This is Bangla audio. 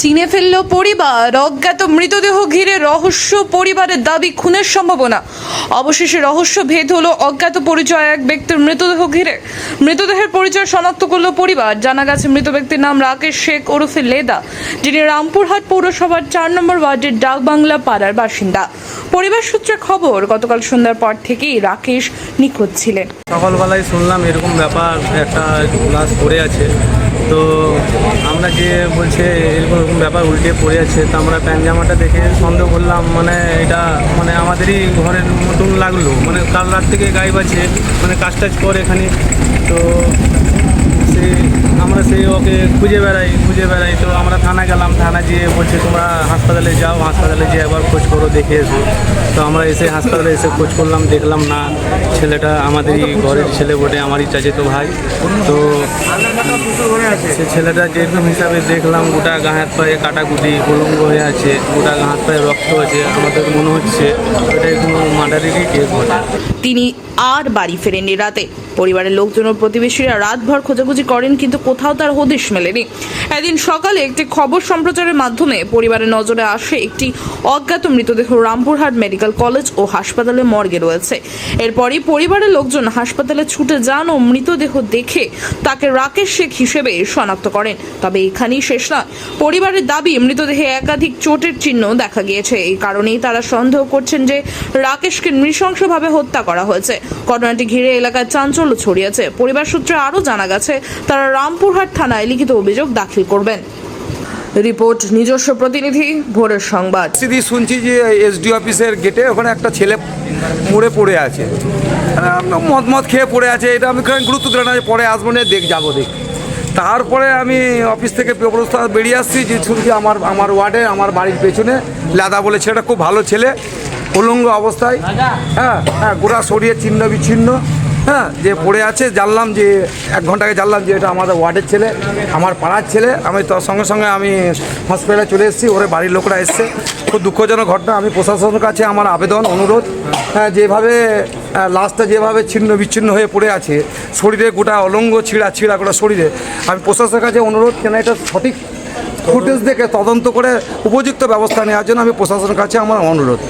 চিনে ফেলল পরিবার। অজ্ঞাত মৃতদেহ ঘিরে রহস্য পরিবারের দাবি খুনের সম্ভাবনা। অবশেষে রহস্য ভেদ হলো অজ্ঞাত পরিচয় এক ব্যক্তির মৃতদেহ ঘিরে। মৃতদেহের পরিচয় শনাক্ত করল পরিবার। জানা গেছে মৃত ব্যক্তির নাম রাকেশ শেখ ওরফে লেদা, যিনি রামপুরহাট পৌরসভার চার নম্বর ওয়ার্ডের ডাকবাংলা পাড়ার বাসিন্দা। পরিবার সূত্রে খবর, গতকাল সন্ধ্যার পর থেকেই রাকেশ নিখোঁজ ছিলেন। সকালবেলায় শুনলাম এরকম ব্যাপার, একটা ক্লাস পড়ে আছে। তো আমরা যে বলছে এরকম এরকম ব্যাপার উল্টে পড়ে আছে, তো আমরা প্যান্ট জামাটা দেখে সন্দেহ করলাম মানে এটা মানে আমাদেরই ঘরের মতন লাগল। মানে কাল রাত থেকে গাইব আছে মানে কাজ টাজ করে এখানে। তো সে আমরা সেই ওকে খুঁজে বেড়াই খুঁজে বেড়াই। তো আমরা থানা গেলাম থানা গিয়ে বলছে, তোমরা হাসপাতালে যাও, হাসপাতালে যেয়ে একবার খোঁজ করো, দেখে এসো। তো আমরা এসে হাসপাতালে এসে খোঁজ করলাম, দেখলাম, না, ছেলেটা আমাদেরই ঘরের ছেলে বটে, আমারই চাচিতো ভাই। তো সে ছেলেটা যেরকম হিসাবে দেখলাম, গোটা গা হাত পায়ে কাটাকুটি, উলঙ্গ হয়ে আছে, গোটা গা হাত পায়ে রক্ত আছে, আমাদের মনে হচ্ছে এটা কোনো মার্ডারেরই কেস বটে তিনি আর বাড়ি ফেরেননি রাতে। পরিবারের লোকজন ও প্রতিবেশীরা রাতভর খোঁজাখুঁজি করেন, কিন্তু কোথাও তার হদিশ মেলেনি। এদিন সকালে একটি খবর সম্প্রচারের মাধ্যমে পরিবারের নজরে আসে একটি অজ্ঞাত মৃতদেহ রামপুরহাট মেডিকেল কলেজ ও হাসপাতালে মর্গে রয়েছে। এরপরই পরিবারের লোকজন হাসপাতালে ছুটে যান ও মৃতদেহ দেখে তাকে রাকেশ শেখ হিসেবে শনাক্ত করেন। তবে এখানেই শেষ নয়। পরিবারের দাবি, মৃতদেহে একাধিক চোটের চিহ্ন দেখা গিয়েছে। এই কারণেই তারা সন্দেহ করছেন যে রাকেশকে নৃশংসভাবে হত্যা করা হয়েছে। ঘটনাটি ঘিরে এলাকায় চাঞ্চল্য ছড়িয়েছে। পরিবার সূত্রে আরও জানা গেছে তারা রামপুরহাট থানায় লিখিত অভিযোগ দাখিল করবেন। রিপোর্ট নিজস্ব প্রতিনিধি ভোরের সংবাদ। পরিস্থিতি শুনছি যে এসডি অফিসের গেটে ওখানে একটা ছেলে মরে পড়ে আছে। আহ, মদ মদ খেয়ে পড়ে আছে এটা আমি গুরুত্ব দিলাম না পরে আসব না দেখ যাব দেখ। তারপরে আমি অফিস থেকে অবস্থা বেরিয়ে আসছি যে শুনছি আমার আমার ওয়ার্ডে আমার বাড়ির পেছনে লাদা বলে ছেলেটা খুব ভালো ছেলে। উলঙ্গ অবস্থায়। হ্যাঁ হ্যাঁ গোড়া সরিয়ে ছিন্ন বিচ্ছিন্ন। হ্যাঁ যে পড়ে আছে জানলাম যে এক ঘণ্টা আগে জানলাম যে এটা আমাদের ওয়ার্ডের ছেলে আমার পাড়ার ছেলে। আমি তার সঙ্গে সঙ্গে আমি হসপিটালে চলে এসেছি ওরে বাড়ির লোকরা এসছে। খুব দুঃখজনক ঘটনা আমি প্রশাসনের কাছে আমার আবেদন অনুরোধ। হ্যাঁ যেভাবে আহ, লাশটা যেভাবে ছিন্ন বিচ্ছিন্ন হয়ে পড়ে আছে শরীরে গোটা অলঙ্গ ছিঁড়া ছিঁড়া গোটা শরীরে আমি প্রশাসনের কাছে অনুরোধ কেন এটা সঠিক ফুটেজ দেখে তদন্ত করে উপযুক্ত ব্যবস্থা নেওয়ার জন্য আমি প্রশাসনের কাছে আমার অনুরোধ।